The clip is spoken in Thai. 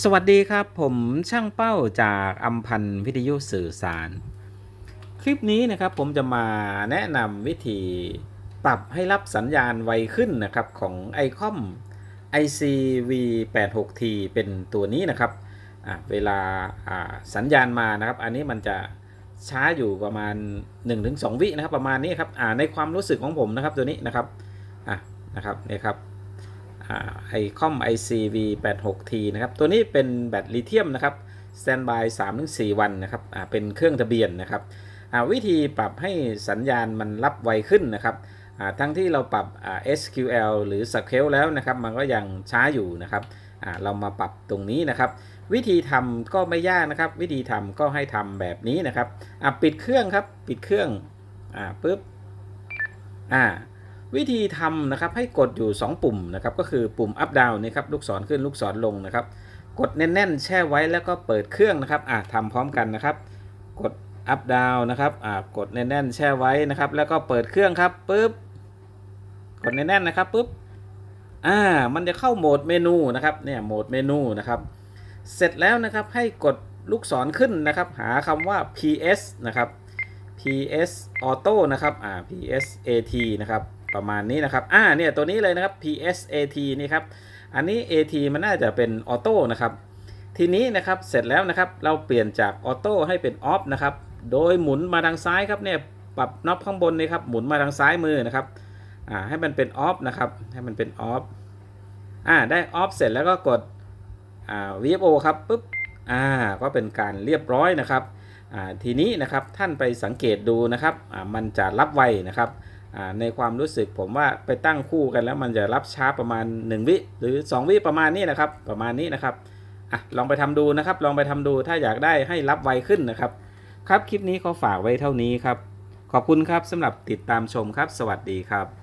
สวัสดีครับผมช่างเป้าจากอัมพันธ์วิทยุสื่อสาร คลิปนี้นะครับผมจะมาแนะนำวิธีปรับให้รับสัญญาณไวขึ้นนะครับของ iCOM ICV86T เป็นตัวนี้นะครับเวลาสัญญาณมานะครับ อันนี้มันจะช้าอยู่ประมาณ 1-2 วินะครับประมาณนี้ครับในความรู้สึกของผมนะครับตัวนี้นะครับะนะครับนี่ครับ ไอคอม ICV 86 T นะครับ ตัวนี้เป็นแบตลิเธียมนะครับสแตนบาย3-4 วันนะครับเป็นเครื่องทะเบียนนะครับวิธีปรับให้สัญญาณมันรับไวขึ้นนะครับทั้งที่เราปรับ SQL หรือ SQL แล้วนะครับ มันก็ยังช้าอยู่นะครับเรามาปรับตรงนี้นะครับ วิธีทำก็ไม่ยากนะครับ วิธีทำก็ให้ทำแบบนี้นะครับปิดเครื่องครับ ปิดเครื่องอ่าปุ๊บอ่า วิธีทำนะครับให้กดอยู่ 2 ปุ่มนะครับก็คือปุ่ม up down นี่ครับลูกศรขึ้นลูกศรลงนะครับ กดแน่นๆ แช่ไว้แล้วก็เปิดเครื่องนะครับอะทำพร้อมกันนะครับ กด up down นะครับอะกดแน่นๆ แช่ไว้นะครับ แล้วก็เปิดเครื่องครับปุ๊บกดแน่นๆนะครับปุ๊บอ่ามันจะเข้าโหมดเมนูนะครับเนี่ยโหมดเมนูนะครับ เสร็จแล้วนะครับให้กดลูกศรขึ้นนะครับ หาคำว่า PS นะครับ PS Auto นะครับอ่า PS AT นะครับ ประมาณนี้นะครับ อ่า เนี่ย ตัวนี้เลยนะครับ PS AT นี่ครับ อันนี้ AT มันน่าจะเป็นออโต้นะครับ ทีนี้นะครับ เสร็จแล้วนะครับ เราเปลี่ยนจากออโต้ให้เป็นออฟนะครับ โดยหมุนมาทางซ้ายครับ เนี่ย ปรับน็อปข้างบนนี่ครับ หมุนมาทางซ้ายมือนะครับ อ่า ให้มันเป็นออฟนะครับ ให้มันเป็นออฟ อ่า ได้ออฟเสร็จแล้วก็กด อ่า VFO ครับ ปุ๊บ อ่า ก็เป็นการเรียบร้อยนะครับ อ่า ทีนี้นะครับ ท่านไปสังเกตดูนะครับ อ่า มันจะรับไวนะครับ ในความรู้สึกผมว่าไปตั้งคู่กันแล้วมันจะรับช้าประมาณ 1 วิหรือ 2 วิประมาณนี้นะครับ ประมาณนี้นะครับอะลองไปทำดูนะครับ ลองไปทำดูถ้าอยากได้ให้รับไวขึ้นนะครับ ครับคลิปนี้ขอฝากไว้เท่านี้ครับ ขอบคุณครับสำหรับติดตามชมครับ สวัสดีครับ